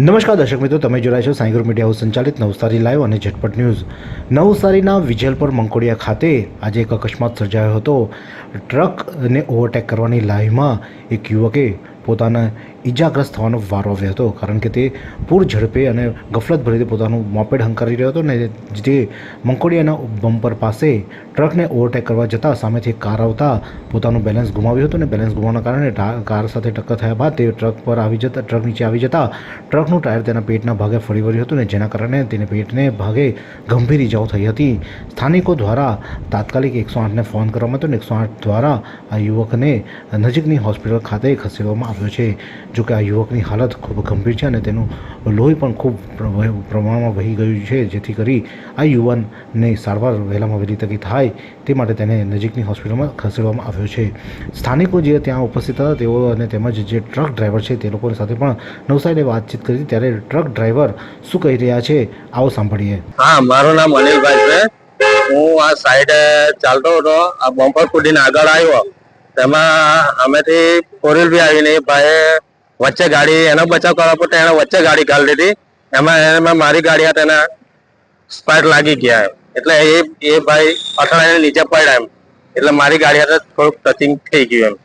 નમસ્કાર દર્શક મિત્રો, તમે જોડાય છો સાયગર મીડિયા હાઉસ સંચાલિત નવસારી લાઈવ અને ઝટપટ ન્યૂઝ. નવસારીના વિજલપર મંકોડિયા ખાતે આજે એક અકસ્માત સર્જાયો હતો. ટ્રકને ઓવરટેક કરવાની લાઈવમાં એક યુવકે પોતાને ઈજાગ્રસ્ત થવાનો વારો આવ્યો હતો, કારણ કે તે પૂર ઝડપે અને ગફલત ભરી પોતાનું મોપેડ હંકારી રહ્યો હતો ને જે મંકોડિયાના બમ્પર પાસે ટ્રકને ઓવરટેક કરવા જતાં સામેથી કાર આવતા પોતાનું બેલેન્સ ગુમાવ્યું હતું ને બેલેન્સ ગુમાવવાના કારણે કાર સાથે ટક્કર થયા બાદ તે ટ્રક પર આવી જતા, ટ્રક નીચે આવી જતા ટ્રકનું ટાયર તેના પેટના ભાગે ફરી વળ્યું હતું ને જેના કારણે તેને પેટને ભાગે ગંભીર ઇજાઓ થઈ હતી. સ્થાનિકો દ્વારા તાત્કાલિક એકસો આઠને ફોન કરવામાં આવ્યો અને એકસો આઠ દ્વારા આ યુવકને નજીકની હોસ્પિટલ ખાતે ખસેડવામાં આવ્યો છે. જો કે આ યુવકની હાલત ખૂબ ગંભીર છે અને તેનું લોહી પણ ખૂબ પ્રમાણમાં વહી ગયું છે, જેથી કરી આ યુવાનને સારવાર વહેલામાં વહેલી તકી થાય તે માટે તેને નજીકની હોસ્પિટલમાં ખસેડવામાં આવ્યો છે. સ્થાનિકો જે ત્યાં ઉપસ્થિત હતા, તેઓ અને તેમજ જે ટ્રક ડ્રાઈવર છે તે લોકોની સાથે પણ નવસારીને વાતચીત કરી ત્યારે ટ્રક ડ્રાઈવર શું કહી રહ્યા છે, આવો સાંભળીએ. હા, મારું નામ અનિલભાઈ છે. હું આ સાઈડ ચાલતો હતો. આ બમ્પર કૂદીને આગળ આવ્યો. તેમાં અમેથી ફોર વ્હીલ આવીને ભાઈએ વચ્ચે ગાડી, એનો બચાવ કરવા પડતો એને વચ્ચે ગાડી કાઢી દીધી એમાં એમાં મારી ગાડી હતા એના સ્પાર્ક લાગી ગયા. એટલે એ એ ભાઈ અથડાઈને નીચે પડ્યા એમ. એટલે મારી ગાડી હતા થોડુંક ટચિંગ થઈ ગયું એમ.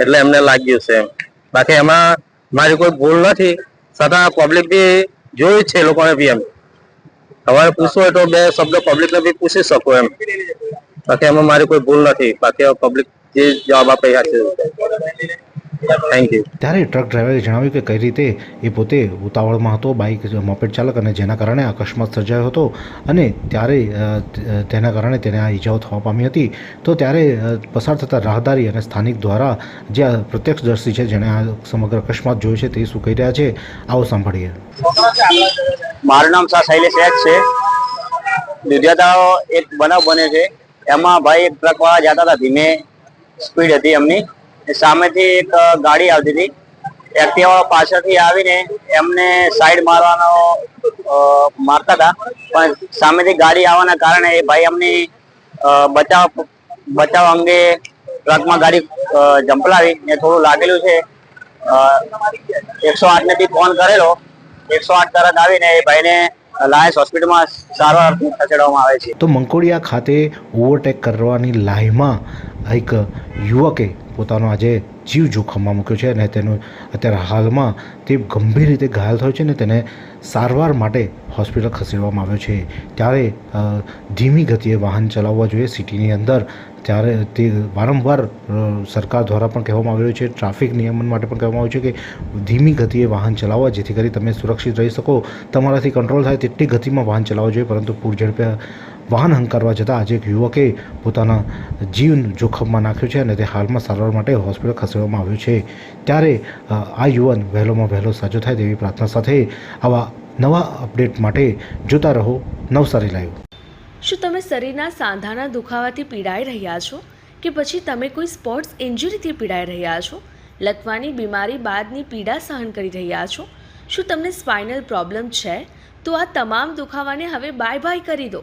એટલે એમને લાગ્યું છે એમ. બાકી એમાં મારી કોઈ ભૂલ નથી. છતાં પબ્લિક બી જોયું છે લોકોને બી એમ. તમારે પૂછવું હોય તો બે શબ્દ પબ્લિકને બી પૂછી શકો એમ. બાકી એમાં મારી કોઈ ભૂલ નથી. બાકી પબ્લિક જે જવાબ આપે છે થેન્ક યુ ત્યારે ટ્રક ડ્રાઈવરે જણાવ્યું કે કઈ રીતે એ પોતે ઉતાવળમાં હતો બાઇક મોપેડ ચાલક અને જેના કારણે અકસ્માત સર્જાયો હતો અને ત્યારે તેના કારણે તેને આ ઈજાઓ થવા પામી હતી. તો ત્યારે પસાર થતા રાહદારી અને સ્થાનિક દ્વારા જે પ્રત્યક્ષદર્શી છે જેણે આ સમગ્ર અકસ્માત જોયો છે તે શું કહી રહ્યા છે આવો સાંભળીએ. મારું નામ શાહ શૈલેષ એચ છે. દુધિયાતા એક બનાવ બને છે. એમાં ભાઈ એક ટ્રકવાળા જતા હતા ધીમે સ્પીડ હતી એમની. સામેથી એક ગાડી આવતી હતી. એક્ટિવા પાછળથી આવીને એમને સાઈડ મારવાનો મારતા હતા. પણ સામેથી ગાડી આવવાના કારણે એ ભાઈ એમની બચાવ બચાવ અંગે ટ્રકમાં ગાડી અ, ઝંપલાવી ને થોડું લાગેલું છે. એકસો આઠથી ફોન કરેલો. એકસો આઠ તરત આવીને એ ભાઈને લાયન્સ હોસ્પિટલમાં સારવાર ખસેડવામાં આવે છે. તો મંકોડિયા ખાતે ઓવરટેક કરવાની લાઈવમાં એક યુવકે પોતાનો આજે જીવ જોખમમાં મૂક્યો છે અને તેનું અત્યારે હાલમાં તે ગંભીર રીતે ઘાયલ થયો છે અને તેને સારવાર માટે હોસ્પિટલ ખસેડવામાં આવ્યો છે. ત્યારે ધીમી ગતિએ વાહન ચલાવવા જોઈએ. સિટીની અંદર ત્યારે તે વારંવાર સરકાર દ્વારા પણ કહેવામાં આવી રહ્યું છે, ટ્રાફિક નિયમન માટે પણ કહેવામાં આવ્યું છે કે ધીમી ગતિએ વાહન ચલાવવા જેથી કરી તમે સુરક્ષિત રહી શકો. તમારાથી કંટ્રોલ થાય તેટલી ગતિમાં વાહન ચલાવવું જોઈએ, પરંતુ પૂર ઝડપે વાહન હંકારવા જતાં આજે એક યુવકે પોતાના જીવ જોખમમાં નાખ્યો છે અને તે હાલમાં સારવાર માટે હોસ્પિટલ ખસેડવામાં આવ્યો છે. ત્યારે આ યુવાન વહેલોમાં વહેલો સાજો થાય તેવી પ્રાર્થના સાથે આવા નવા અપડેટ માટે જોતા રહો. નવસારી લાઈવ. શું તમે શરીરના સાંધાના દુખાવાથી પીડાઈ રહ્યા છો? કે પછી તમે કોઈ સ્પોર્ટ્સ ઇન્જરીથી પીડાઈ રહ્યા છો? લકવાની બીમારી બાદની પીડા સહન કરી રહ્યા છો? શું તમને સ્પાઇનલ પ્રોબ્લેમ છે? તો આ તમામ દુખાવાને હવે બાય બાય કરી દો.